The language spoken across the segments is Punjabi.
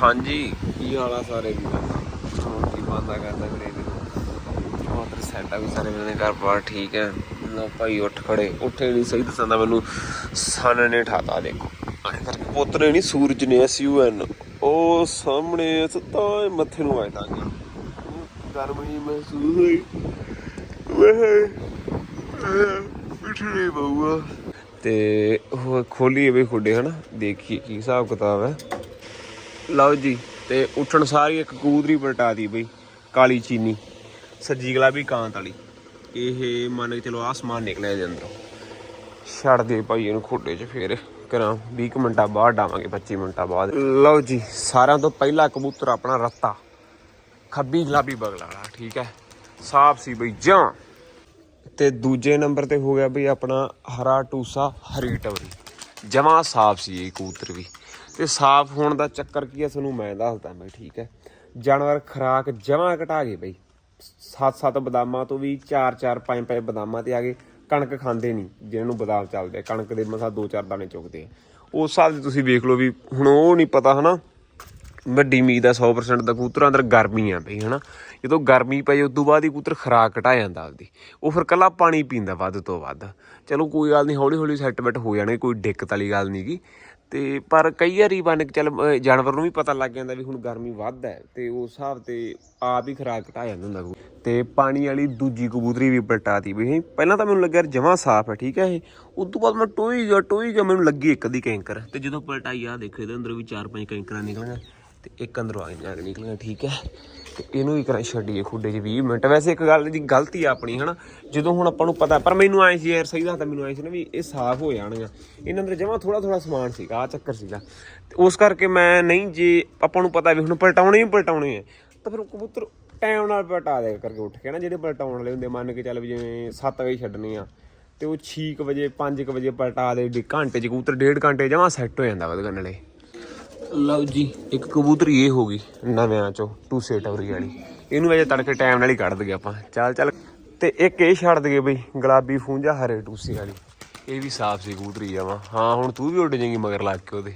ਹਾਂਜੀ। ਕੀ ਹਾਲ ਆ ਸਾਰੇ ਵੀਰਾਂ? ਦਾ ਕੀ ਬੰਦਾ ਕਰਦਾ ਵੀਰੇ ਇਹਨੂੰ ਉਧਰ ਸੈਟਾ ਵੀ ਸਾਰੇ ਵੀਰਾਂ ਦੇ ਘਰ ਬਾਰ ਠੀਕ ਹੈ। ਲੋ ਭਾਈ ਉੱਠ ਖੜੇ। ਉੱਠੇ ਨਹੀਂ ਸਹੀ ਦੱਸਾਂ ਤਾਂ ਮੈਨੂੰ ਸਨ ਨੇ ਠਾਤਾ ਦੇਖੋ। ਕਰਕੇ ਪੁੱਤਰੇ ਨਹੀਂ ਸੂਰਜ ਨੇ ਐਸ ਯੂ ਐਨ ਉਹ ਸਾਹਮਣੇ ਸੁੱਤਾ ਮੱਥੇ ਨੂੰ ਆਇਆ ਤਾਂ ਗਰਮੀ ਮਹਿਸੂਸ ਹੋਈ। ਵੇ ਪਿਛਲੇ ਬਊਆ ਤੇ ਉਹ ਖੋਲੀਏ ਵੀ ਖੁੱਡੇ ਹਨਾ? ਦੇਖੀਏ ਕੀ ਹਿਸਾਬ ਕਿਤਾਬ ਹੈ। ਲਓ ਜੀ, ਤੇ ਉੱਠਣ ਸਾਰੀ ਇੱਕ ਕੂਦਰੀ ਪਲਟਾਤੀ ਬਈ, ਕਾਲੀ ਚੀਨੀ, ਸੱਜੀ ਗੁਲਾਬੀ ਕਾਂਤ ਵਾਲੀ। ਇਹ ਮੰਨ ਕੇ ਚਲੋ ਆਸਮਾਨ ਨਿਕਲਿਆ ਇਹਦੇ ਅੰਦਰੋਂ। ਛੱਡ ਦੇ ਭਾਈ ਇਹਨੂੰ ਖੋਡੇ 'ਚ ਫੇਰ, ਕਰਾਂ 20 ਕੁ ਮਿੰਟਾਂ ਬਾਅਦ ਡਾਵਾਂਗੇ 25 ਮਿੰਟਾਂ ਬਾਅਦ। ਲਓ ਜੀ, ਸਾਰਿਆਂ ਤੋਂ ਪਹਿਲਾ ਕਬੂਤਰ ਆਪਣਾ ਰੱਤਾ। ਖੱਬੀ ਗੁਲਾਬੀ ਬਗਲਾ ਵਾਲਾ, ਠੀਕ ਹੈ? ਸਾਫ਼ ਸੀ ਬਈ, ਜਾਂ। ਤੇ ਦੂਜੇ ਨੰਬਰ ਤੇ ਹੋ ਗਿਆ ਬਈ ਆਪਣਾ ਹਰਾ ਟੂਸਾ ਹਰੀ ਟਵਰੀ। ਜਮਾ ਸਾਫ਼ ਸੀ ਇਹ ਕਬੂਤਰ ਵੀ। ਤੇ ਸਾਫ਼ ਹੋਣ ਦਾ ਚੱਕਰ ਕੀ ਹੈ ਤੁਹਾਨੂੰ ਮੈਂ ਦੱਸਦਾ ਬਈ, ਠੀਕ ਹੈ? ਜਾਨਵਰ ਖਰਾਕ ਜਮਾ ਘਟਾ ਗਏ ਬਈ। ਸੱਤ ਸੱਤ ਬਦਾਮਾਂ ਤੋਂ ਵੀ ਚਾਰ ਚਾਰ ਪੰਜ ਪੰਜ ਬਦਾਮਾਂ ਤੇ ਆ ਗਏ। ਕਣਕ ਖਾਂਦੇ ਨਹੀਂ, ਜਿਹਨਾਂ ਨੂੰ ਬਦਾਮ ਚੱਲਦੇ ਕਣਕ ਦੇ ਮਸਾ ਦੋ ਚਾਰ ਦਾਣੇ ਚੁਗਦੇ ਆ। ਉਸ ਹਿਸਾਬ ਦੇ ਤੁਸੀਂ ਵੇਖ ਲਓ ਵੀ ਹੁਣ ਉਹ ਨਹੀਂ ਪਤਾ, ਹਨਾ? ਵੱਡੀ ਉਮੀਦ ਆ 100% ਦਾ ਕਬੂਤਰਾਂ ਅੰਦਰ ਗਰਮੀ ਆ ਬਈ, ਹਨਾ? ਜਦੋਂ ਗਰਮੀ ਪਈ ਉਸ ਤੋਂ ਬਾਅਦ ਹੀ ਕਬੂਤਰ ਖਰਾਕ ਘਟਾ ਜਾਂਦਾ ਆਪਦੀ। ਉਹ ਫਿਰ ਕੱਲਾ ਪਾਣੀ ਪੀਂਦਾ ਵੱਧ ਤੋਂ ਵੱਧ। ਚਲੋ ਕੋਈ ਗੱਲ ਨਹੀਂ ਹੌਲੀ ਹੌਲੀ ਸੈਟਮੈਂਟ ਹੋ ਜਾਣੇ ਕੋਈ ਦਿੱਕਤ ਵਾਲੀ ਗੱਲ ਨਹੀਂਗੀ ਤੇ ਪਰ ਕਈ ਵਾਰੀ ਬਣ ਕੇ ਚੱਲ, ਅਹ ਜਾਨਵਰ ਨੂੰ ਵੀ ਪਤਾ ਲੱਗ ਜਾਂਦਾ ਵੀ ਹੁਣ ਗਰਮੀ ਵੱਧ ਹੈ ਤੇ ਉਸ ਹਿਸਾਬ ਤੇ ਆਪ ਹੀ ਖੁਰਾਕ ਘਟਾ ਜਾਂਦਾ ਹੁੰਦਾ ਕਬੂਤਰ। ਤੇ ਪਾਣੀ ਵਾਲੀ ਦੂਜੀ ਕਬੂਤਰੀ ਵੀ ਪਲਟਾਤੀ ਵੀ ਪਹਿਲਾਂ ਤਾਂ ਮੈਨੂੰ ਲੱਗਿਆ ਜਮਾ ਸਾਫ਼ ਹੈ, ਠੀਕ ਹੈ ਇਹ। ਉਸ ਤੋਂ ਬਾਅਦ ਮੈਂ ਟੋਈ ਗਿਆ ਟੋਈ ਗਿਆ ਮੈਨੂੰ ਲੱਗੀ ਇੱਕ ਦੀ ਕੈਂਕਰ। ਤੇ ਜਦੋਂ ਪਲਟਾਈ ਆ ਦੇਖੋ ਇਹਦੇ ਅੰਦਰੋਂ ਵੀ ਚਾਰ ਪੰਜ ਕੈਂਕਰਾਂ ਨਿਕਲੀਆਂ ਤੇ ਇੱਕ ਅੰਦਰੋਂ ਆ ਗਈਆਂ ਨਿਕਲੀਆਂ, ਠੀਕ ਹੈ। ਤੇ ਇਹਨੂੰ ਵੀ ਕਰਾਂ ਛੱਡੀਏ ਖੁੱਡੇ 'ਚ 20 ਮਿੰਟ। ਵੈਸੇ ਇੱਕ ਗੱਲ ਦੀ ਗਲਤੀ ਆ ਆਪਣੀ, ਹਨਾ? ਜਦੋਂ ਹੁਣ ਆਪਾਂ ਨੂੰ ਪਤਾ, ਪਰ ਮੈਨੂੰ ਐਂ ਸੀ ਯਾਰ, ਸਹੀ ਦੱਸਦਾ ਮੈਨੂੰ ਐਂ ਸੀ ਨਾ ਵੀ ਇਹ ਸਾਫ਼ ਹੋ ਜਾਣਗੀਆਂ ਇਹਨਾਂ ਅੰਦਰ ਜਮਾ ਥੋੜਾ ਥੋੜਾ ਸਮਾਨ ਸੀਗਾ ਆ ਚੱਕਰ ਸੀਗਾ। ਤੇ ਉਸ ਕਰਕੇ ਮੈਂ ਨਹੀਂ, ਜੇ ਆਪਾਂ ਨੂੰ ਪਤਾ ਵੀ ਹੁਣ ਪਲਟਾਉਣੇ ਹੀ ਪਲਟਾਉਣੇ ਆ। ਤਾਂ ਫਿਰ ਉਹ ਕਬੂਤਰ ਟਾਈਮ ਨਾਲ ਪਲਟਾ ਦੇ ਕਰਕੇ ਉੱਠ ਕੇ ਨਾ, ਜਿਹੜੇ ਪਲਟਾਉਣ ਵਾਲੇ ਹੁੰਦੇ ਮੰਨ ਕੇ ਚੱਲ ਵੀ ਜਿਵੇਂ 7 ਵਜੇ ਛੱਡਣੇ ਆ, ਤੇ ਉਹ 6 ਵਜੇ 5 ਵਜੇ ਪਲਟਾ ਦੇ ਡੇ ਘੰਟੇ 'ਚ ਕਬੂਤਰ ਡੇਢ ਘੰਟੇ ਜਮਾ ਸੈੱਟ ਹੋ ਜਾਂਦਾ ਉਹਦੇ ਨਾਲੇ ਲਓ ਜੀ, ਇੱਕ ਕਬੂਤਰੀ ਇਹ ਹੋ ਗਈ ਨਵਿਆਂ ਚੋਂ ਟੂਸੇ ਟਵਰੀ ਵਾਲੀ। ਇਹਨੂੰ ਅਜੇ ਤੜਕੇ ਟਾਈਮ ਨਾਲ ਹੀ ਕੱਢ ਦਗੇ ਆਪਾਂ। ਚੱਲ ਚੱਲ। ਤੇ ਇੱਕ ਇਹ ਛੱਡ ਦਗੇ ਬਈ, ਗੁਲਾਬੀ ਫੂੰਜਾ ਹਰੇ ਟੂਸੇ ਵਾਲੀ। ਇਹ ਵੀ ਸਾਫ਼ ਸੀ ਕਬੂਤਰੀ ਆ ਵਾ। ਹਾਂ, ਹੁਣ ਤੂੰ ਵੀ ਉੱਡ ਜਾਏਂਗੀ ਮਗਰ ਲੱਗ ਕੇ ਉਹਦੇ।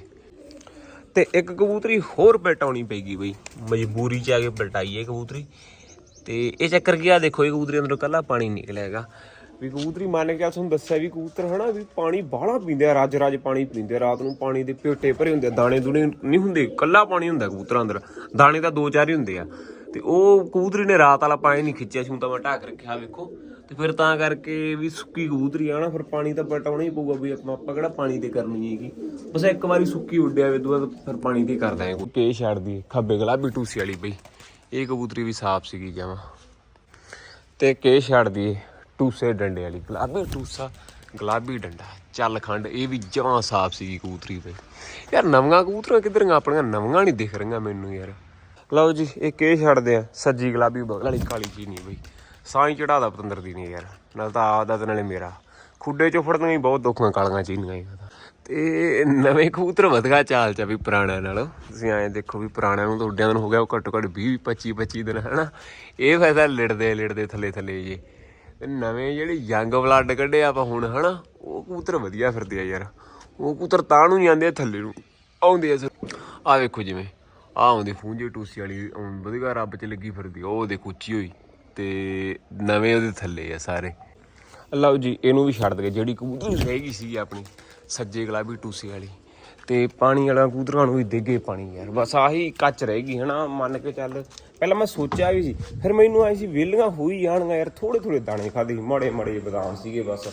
ਤੇ ਇੱਕ ਕਬੂਤਰੀ ਹੋਰ ਪਲਟਾਉਣੀ ਪੈਗੀ ਬਈ। ਮਜਬੂਰੀ ਚ ਆ ਕੇ ਪਲਟਾਈ ਇਹ ਕਬੂਤਰੀ। ਤੇ ਇਹ ਚੱਕਰ ਕੀ ਆ? ਦੇਖੋ, ਇਹ ਕਬੂਤਰੀ ਅੰਦਰੋਂ ਕੱਲਾ ਪਾਣੀ ਨਿਕਲਿਆ ਹੈਗਾ। ਵੀ ਕਬੂਤਰੀ ਮੰਨ ਕੇ ਤੁਹਾਨੂੰ ਦੱਸਿਆ ਵੀ ਕਬੂਤਰ ਹਨਾ ਵੀ ਪਾਣੀ ਬਾਹਲਾ ਪੀਂਦੇ ਆ ਰੱਜ ਰੱਜ ਪਾਣੀ ਪੀਂਦੇ ਆ, ਰਾਤ ਨੂੰ ਪਾਣੀ ਦੇ ਪਿਓਟੇ ਭਰੇ ਹੁੰਦੇ ਆ, ਦਾਣੇ ਦੂਣੇ ਨਹੀਂ ਹੁੰਦੇ, ਕੱਲਾ ਪਾਣੀ ਹੁੰਦਾ ਕਬੂਤਰਾਂ ਅੰਦਰ। ਦਾਣੇ ਤਾਂ ਦੋ ਚਾਰ ਹੀ ਹੁੰਦੇ ਆ। ਤੇ ਉਹ ਕਬੂਤਰੀ ਨੇ ਰਾਤ ਵਾਲਾ ਪਾਣੀ ਨਹੀਂ ਖਿੱਚਿਆ ਸੀ ਤਾਂ ਮੈਂ ਢੱਕ ਰੱਖਿਆ ਵੇਖੋ। ਤੇ ਫਿਰ ਤਾਂ ਕਰਕੇ ਵੀ ਸੁੱਕੀ ਕਬੂਤਰੀ ਆ ਨਾ, ਫਿਰ ਪਾਣੀ ਤਾਂ ਪਟਾਉਣਾ ਹੀ ਪਊਗਾ ਵੀ ਆਪਾਂ ਆਪਾਂ ਕਿਹੜਾ ਪਾਣੀ ਤੇ ਕਰਨੀ ਹੈਗੀ। ਬਸ ਇੱਕ ਵਾਰੀ ਸੁੱਕੀ ਉੱਡਿਆ ਵੇ ਦੁਆ ਫਿਰ ਪਾਣੀ ਤੇ ਕਰਦਾ ਹੈ ਕੇ ਛੱਡਦੀ ਖੱਬੇ ਗੁਲਾਬੀ ਟੂਸੀ ਵਾਲੀ ਬਈ ਇਹ ਕਬੂਤਰੀ ਵੀ ਸਾਫ਼ ਸੀਗੀ ਜਮਾ। ਤੇ ਕੇ ਛੱਡਦੀ ਟੂਸੇ ਡੰਡੇ ਵਾਲੀ, ਗੁਲਾਬੀ ਟੂਸਾ, ਗੁਲਾਬੀ ਡੰਡਾ। ਚੱਲ ਖੰਡ, ਇਹ ਵੀ ਜਮਾਂ ਸਾਫ਼ ਸੀਗੀ ਕਬੂਤਰੀ ਤੇ। ਯਾਰ ਨਵੀਆਂ ਕਬੂਤਰਾਂ ਕਿੱਧਰੀਆਂ ਆਪਣੀਆਂ, ਨਵੀਆਂ ਨਹੀਂ ਦਿਖ ਰਹੀਆਂ ਮੈਨੂੰ ਯਾਰ। ਲਓ ਜੀ ਇਹ ਕੇ ਛੱਡਦੇ ਆ, ਸੱਜੀ ਗੁਲਾਬੀ ਬਗਲ ਵਾਲੀ, ਕਾਲੀ ਜੀ ਨਹੀਂ ਬਈ। ਸਾਈ ਚੜਾਦਾ ਪਤੰਦਰ ਦੀ ਨਹੀਂ ਯਾਰ, ਨਾਲ ਤਾਂ ਆਪਦਾ ਤੇ ਨਾਲੇ ਮੇਰਾ। ਖੁੱਡੇ ਚੋਂ ਫੜਨੀਆਂ ਹੀ ਬਹੁਤ ਦੁੱਖਾਂ ਕਾਲੀਆਂ ਚੀਨੀਆਂ ਹੀ ਤੇ। ਨਵੇਂ ਕਬੂਤਰ ਵਧਗਾ ਚਾਲ ਚਾ ਵੀ ਪੁਰਾਣਿਆਂ ਨਾਲੋਂ। ਤੁਸੀਂ ਐਂ ਦੇਖੋ ਵੀ ਪੁਰਾਣਿਆਂ ਨੂੰ ਤਾਂ ਉੱਡਿਆਂ ਨੂੰ ਹੋ ਗਿਆ, ਉਹ ਘੱਟੋ ਘੱਟ 20 25 25 ਦਿਨ, ਹਨਾ। ਇਹ ਫਾਇਦਾ ਲਿੜਦੇ ਲਿੜਦੇ ਥੱਲੇ ਥੱਲੇ ਜੇ। ਤੇ ਨਵੇਂ ਜਿਹੜੇ ਯੰਗ ਬਲੱਡ ਕੱਢੇ ਆਪਾਂ ਹੁਣ ਹਨਾ? ਉਹ ਕੂਤਰ ਵਧੀਆ ਫਿਰਦੇ ਆ ਯਾਰ। ਉਹ ਕੂਤਰ ਤਾਂ ਨੂੰ ਨਹੀਂ ਆਉਂਦੇ ਥੱਲੇ ਨੂੰ ਆਉਂਦੇ ਆ ਆ ਵੇਖੋ ਜਿਵੇਂ ਆ ਆਉਂਦੀ ਫੂੰਜੇ ਟੂਸੀ ਵਾਲੀ ਵਧੀਆ ਰੱਬ ਚ ਲੱਗੀ ਫਿਰਦੀ ਆ, ਉਹ ਦੇਖੋ ਉੱਚੀ ਹੋਈ। ਤੇ ਨਵੇਂ ਉਹਦੇ ਥੱਲੇ ਆ ਸਾਰੇ। ਲਓ ਜੀ ਇਹਨੂੰ ਵੀ ਛੱਡ ਦਗੇ ਜਿਹੜੀ ਕਬੂਤਰੀ ਹੈਗੀ ਸੀ ਆਪਣੀ ਸੱਜੇ ਗੁਲਾਬੀ ਟੂਸੀ ਵਾਲੀ। ਤੇ ਪਾਣੀ ਵਾਲਾ ਕਬੂਤਰਾਂ ਨੂੰ ਹੀ ਦੇਗੇ ਪਾਣੀ ਯਾਰ ਬਸ ਆਹੀ ਕੱਚ ਰਹੇਗੀ ਗਈ ਹਨਾ ਮੰਨ ਕੇ ਚੱਲ। ਪਹਿਲਾਂ ਮੈਂ ਸੋਚਿਆ ਵੀ ਸੀ ਫਿਰ ਮੈਨੂੰ ਆਈ ਸੀ ਵੇਲੀਆਂ ਹੋਈ ਜਾਣਗੀਆਂ ਯਾਰ ਥੋੜੇ ਥੋੜੇ ਦਾਣੇ ਖਾਦੇ ਮਾੜੇ ਮਾੜੇ ਬਦਾਮ ਸੀਗੇ ਬਸ।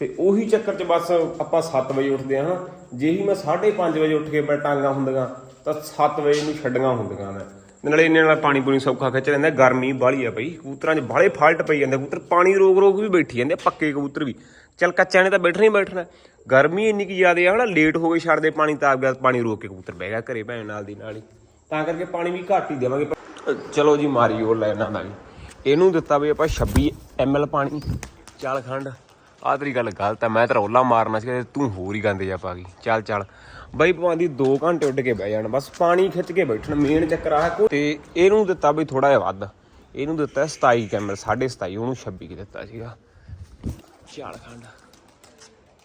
ਤੇ ਉਹੀ ਚੱਕਰ 'ਚ ਬਸ ਆਪਾਂ 7 ਵਜੇ ਉੱਠਦੇ ਹਾਂ ਜੇ ਹੀ ਮੈਂ 5:30 ਵਜੇ ਉੱਠ ਕੇ ਬਟਾਂਗਾ ਹੁੰਦੀਆਂ ਤਾਂ 7 ਵਜੇ ਨੂੰ ਛੱਡੀਆਂ ਹੁੰਦੀਆਂ ਮੈਂ। ਨਾਲੇ ਇੰਨੇ ਨਾਲ ਪਾਣੀ ਪੂਣੀ ਸੌਖਾ ਖਿੱਚ ਲੈਂਦਾ ਗਰਮੀ ਬਾਹਲੀ ਆ ਬਈ ਕਬੂਤਰਾਂ 'ਚ ਬਾਹਲੇ ਫਾਲਟ ਪਈ ਜਾਂਦੇ ਕਬੂਤਰ ਪਾਣੀ ਰੋਕ ਰੋਕ ਵੀ ਬੈਠੀ ਜਾਂਦੇ ਆ, ਪੱਕੇ ਕਬੂਤਰ ਵੀ। ਚੱਲ ਕੱਚਿਆਂ ਨੇ ਤਾਂ ਬੈਠਣਾ ਹੀ ਬੈਠਣਾ। ਗਰਮੀ ਇੰਨੀ ਕੀ ਜ਼ਿਆਦਾ ਆ, ਹਨਾ ਲੇਟ ਹੋ ਗਏ ਛੱਡਦੇ ਪਾਣੀ ਤਾਂ ਆ ਗਿਆ, ਪਾਣੀ ਰੋਕ ਕੇ ਕਬੂਤਰ ਬਹਿ ਗਿਆ ਘਰੇ ਭੈਣ ਨਾਲ ਦੀ ਨਾਲ ਹੀ। ਤਾਂ ਕਰਕੇ ਪਾਣੀ ਵੀ ਘੱਟ ਹੀ ਦੇਵਾਂਗੇ। ਚਲੋ ਜੀ, ਮਾਰੀ ਉਹ ਲੈਣਾ ਦਾ ਵੀ ਇਹਨੂੰ ਦਿੱਤਾ ਵੀ ਆਪਾਂ 26 ml ਪਾਣੀ। ਚੱਲ ਖੰਡ, ਆਹ ਤੇਰੀ ਗੱਲ ਗਲਤ ਹੈ ਮੈਂ ਤਾਂ ਰੌਲਾ ਮਾਰਨਾ ਸੀ ਤੂੰ ਹੋਰ ਹੀ ਗੰਦੇ ਜਾ ਪਾ ਗਈ। ਚੱਲ ਚੱਲ। ਬਈ ਭਵਾਂਦੀ 2 ਘੰਟੇ ਉੱਡ ਕੇ ਬਹਿ ਜਾਣ, ਬਸ ਪਾਣੀ ਖਿੱਚ ਕੇ ਬੈਠਣਾ ਮੇਨ ਚੱਕਰ ਆ ਕੋ ਤੇ ਇਹਨੂੰ ਦਿੱਤਾ ਵੀ ਥੋੜਾ ਜਿਹਾ ਵੱਧ। ਇਹਨੂੰ ਦਿੱਤਾ 27 ਕੈਮਲ 27.5 ਉਹਨੂੰ 26 ਕੀ ਦਿੱਤਾ ਸੀਗਾ। ਚੱਲ ਖੰਡ।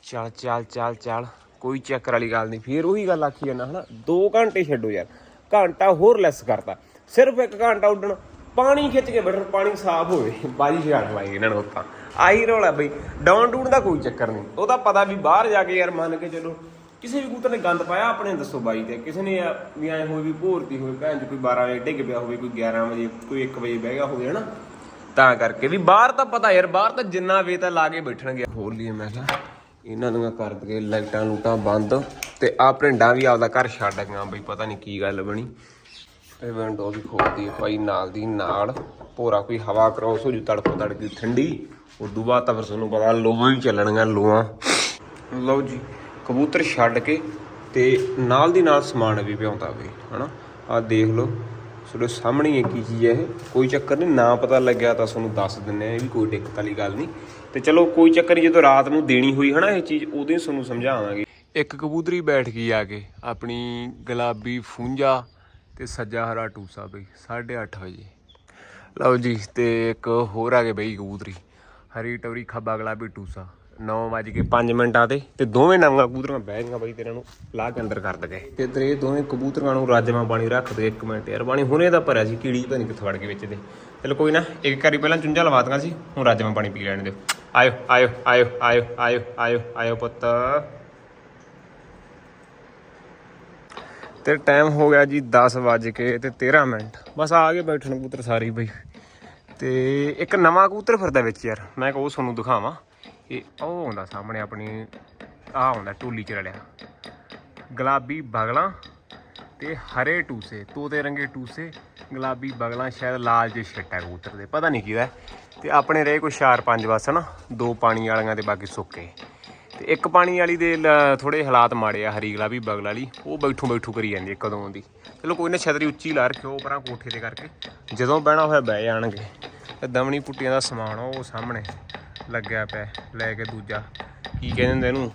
ਚੱਲ ਚੱਲ ਚੱਲ ਚੱਲ। ਕੋਈ ਚੱਕਰ ਵਾਲੀ ਗੱਲ ਨਹੀਂ। ਫੇਰ ਉਹੀ ਗੱਲ ਆਖੀ ਜਾਂਦਾ, ਹਨਾ? 2 ਘੰਟੇ ਛੱਡੋ ਯਾਰ। ਘੰਟਾ ਹੋਰ ਲੈਸ ਕਰਤਾ। ਸਿਰਫ ਇੱਕ ਘੰਟਾ ਉੱਡਣ, ਪਾਣੀ ਖਿੱਚ ਕੇ ਬੈਠਣ, ਪਾਣੀ ਸਾਫ਼ ਹੋਵੇ। ਬਾਜੀ ਛੱਡ ਲਾਈ ਇਹਨਾਂ ਨੂੰ ਤਾਂ। ਆਹੀ ਰੌਲਾ ਬਈ। ਡਾਊਨ ਡੂਨ ਦਾ ਕੋਈ ਚੱਕਰ ਨਹੀਂ। ਉਹਦਾ ਪਤਾ ਵੀ ਬਾਹਰ ਜਾ ਕੇ ਯਾਰ ਮੰਨ ਕੇ ਚਲੋ, ਕਿਸੇ ਵੀ ਕਬੂਤਰ ਨੇ ਗੰਦ ਪਾਇਆ, ਆਪਣੇ ਦੱਸੋ ਬਾਈ ਤੇ। ਕਿਸੇ ਨੇ ਵੀ ਐ ਹੋਈ ਵੀ ਭੋਰਤੀ ਹੋਈ ਭੈਣ ਚ ਕੋਈ 12 ਵਜੇ ਡਿੱਗ ਪਿਆ ਹੋਵੇ, ਕੋਈ 11 ਵਜੇ, ਕੋਈ 1 ਵਜੇ ਬਹਿ ਗਿਆ ਹੋਵੇ, ਹਨਾ? ਤਾਂ ਕਰਕੇ ਵੀ ਬਾਹਰ ਤਾਂ ਪਤਾ ਯਾਰ, ਬਾਹਰ ਤਾਂ ਜਿੰਨਾ ਵੇ ਤਾਂ ਲਾ ਕੇ ਬੈਠਣਗੇ। ਹੋਰ ਲਈ ਮੈਂ ਕਿਹਾ, ਇਹਨਾਂ ਨੂੰ ਕਰ ਦਗੇ ਲਾਈਟਾਂ ਲੂਟਾਂ ਬੰਦ ਤੇ ਆ ਭਰਿੰਡਾਂ ਵੀ ਆਪਦਾ ਘਰ ਛੱਡ ਗਈਆਂ। ਬਈ ਪਤਾ ਨਹੀਂ ਕੀ ਗੱਲ ਬਣੀ। ਇਹ ਵਿੰਡੋ ਵੀ ਖੋਲਦੀ ਹੈ ਭਾਈ, ਨਾਲ ਦੀ ਨਾਲ ਭੋਰਾ ਕੋਈ ਹਵਾ ਕ੍ਰੋਸ ਹੋ ਜੂ ਤੜਫ ਤੜਕੀ ਠੰਡੀ। ਉਦੋਂ ਬਾਅਦ ਤਾਂ ਫਿਰ ਤੁਹਾਨੂੰ ਪਤਾ ਲੋਹਾਂ ਹੀ ਚੱਲਣਗੀਆਂ, ਲੋਹਾਂ। ਲਓ ਜੀ, ਕਬੂਤਰ ਛੱਡ ਕੇ ਤੇ ਨਾਲ ਦੀ ਨਾਲ ਸਮਾਨ ਵੀ ਪਿਆਉਂਦਾ ਬਈ, ਹਨਾ? ਆ ਦੇਖ ਲਓ। ਤੁਹਾਡੇ ਸਾਹਮਣੇ ਹੀ ਹੈ ਕੀ ਚੀਜ਼ ਹੈ ਇਹ। ਕੋਈ ਚੱਕਰ ਨਹੀਂ, ਨਾ ਪਤਾ ਲੱਗਿਆ ਤਾਂ ਤੁਹਾਨੂੰ ਦੱਸ ਦਿੰਨੇ ਆ ਇਹ ਵੀ ਕੋਈ ਦਿੱਕਤ ਵਾਲੀ ਗੱਲ ਨਹੀਂ। ਤੇ ਚਲੋ ਕੋਈ ਚੱਕਰ ਨਹੀਂ, ਜਦੋਂ ਰਾਤ ਨੂੰ ਦੇਣੀ ਹੋਈ ਹਨਾ ਇਹ ਚੀਜ਼, ਉਦੋਂ ਹੀ ਤੁਹਾਨੂੰ ਸਮਝਾਵਾਂਗੇ। ਇੱਕ ਕਬੂਤਰੀ ਬੈਠ ਗਈ ਆ ਕੇ, ਆਪਣੀ ਗੁਲਾਬੀ ਫੂੰਜਾ ਤੇ ਸੱਜਾ ਹਰਾ ਟੂਸਾ ਬਈ 8:30 ਵਜੇ। ਲਓ ਜੀ, ਤੇ ਇੱਕ ਹੋਰ ਆ ਗਏ ਬਈ ਕਬੂਤਰੀ, ਹਰੀ ਟਵਰੀ ਖੱਬਾ ਗੁਲਾਬੀ ਟੂਸਾ। 9:05 ਮਿੰਟਾਂ ਤੇ ਤੇ ਦੋਵੇਂ ਨਵੀਆਂ ਕਬੂਤਰਾਂ ਬਹਿ ਗਈਆਂ ਬਈ ਤੇਰੇ ਨੂੰ। ਲਾਹ ਕੇ ਅੰਦਰ ਕਰ ਦਗੇ। ਤੇ ਇਧਰ ਇਹ ਦੋਵੇਂ ਕਬੂਤਰਾਂ ਨੂੰ ਰਾਜਮਾ ਪਾਣੀ ਰੱਖ ਦੇ ਇੱਕ ਮਿੰਟ ਯਾਰ। ਪਾਣੀ ਹੁਣੇ ਤਾਂ ਭਰਿਆ ਸੀ, ਕੀੜੀ ਪਤਾ ਨਹੀਂ ਕਿੱਥੋਂ ਵੜ ਕੇ ਵਿੱਚ ਦੇ ਚਲੋ ਕੋਈ ਨਾ, ਇੱਕ ਕਰੀ ਪਹਿਲਾਂ ਚੁੰਝਾ ਲਵਾ ਦਾਂਗਾ ਸੀ, ਹੁਣ ਰਾਜਮਾ ਪਾਣੀ ਪੀ ਲੈਣ ਦਿਓ। ਆਇਓ ਆਇਓ ਆਇਓ ਆਇਓ ਆਇਓ ਆਇਓ ਆਇਓ ਪੁੱਤ। ਤੇ ਟਾਈਮ ਹੋ ਗਿਆ ਜੀ 10 ਵਜ ਕੇ ਤੇ 13 ਮਿੰਟ। ਬਸ ਆ ਗਏ ਬੈਠਣ ਕਬੂਤਰ ਸਾਰੇ ਬਈ। ਤੇ ਇੱਕ ਨਵਾਂ ਕਬੂਤਰ ਫਿਰਦਾ ਵਿੱਚ ਯਾਰ, ਮੈਂ ਕਿਹਾ ਉਹ ਤੁਹਾਨੂੰ ਦਿਖਾਵਾਂ। ਇਹ ਉਹ ਆਉਂਦਾ ਸਾਹਮਣੇ ਆਪਣੀ ਆ ਆਉਂਦਾ ਟੋਲੀ ਚ ਰਲਿਆ। ਗੁਲਾਬੀ ਬਗਲਾਂ ਤੇ ਹਰੇ ਟੂਸੇ, ਤੋਤੇ ਰੰਗੇ ਟੂਸੇ, ਗੁਲਾਬੀ ਬਗਲਾਂ, ਸ਼ਾਇਦ ਲਾਲ ਜੇ ਛਿੱਟਾ ਕਬੂਤਰ ਦੇ, ਪਤਾ ਨਹੀਂ ਕਿਹਦਾ। ਹੈ। ਤੇ ਆਪਣੇ ਰਹੇ ਕੋਈ 4-5 ਬਸ ਨਾ ਦੋ ਪਾਣੀ ਵਾਲੀਆਂ ਤੇ ਬਾਕੀ ਸੁੱਕੇ। ਤੇ ਇੱਕ ਪਾਣੀ ਵਾਲੀ ਦੇ ਥੋੜੇ ਹਾਲਾਤ ਮਾੜੇ ਆ, ਹਰੀ ਗੁਲਾਬੀ ਬਗਲ ਵਾਲੀ, ਉਹ ਬੈਠੂ ਬੈਠੂ ਕਰੀ ਜਾਂਦੀ ਕਦੋਂ ਦੀ ਚਲੋ ਕੋਈ ਨਾ, ਛਤਰੀ ਉੱਚੀ ਲਾ ਰੱਖਿਓ ਪਰਾਂ ਕੋਠੇ ਤੇ ਕਰਕੇ। ਜਦੋਂ ਬਹਿਣਾ ਹੋਇਆ ਬਹਿ ਜਾਣਗੇ। ਤੇ ਦਮਣੀ ਪੁੱਟੀਆਂ ਦਾ ਸਮਾਨ ਉਹ ਸਾਹਮਣੇ। ਲੱਗਿਆ ਪਿਆ ਲੈ ਕੇ ਦੂਜਾ। ਕੀ ਕਹਿੰਦੇ ਹੁੰਦੇ ਇਹਨੂੰ?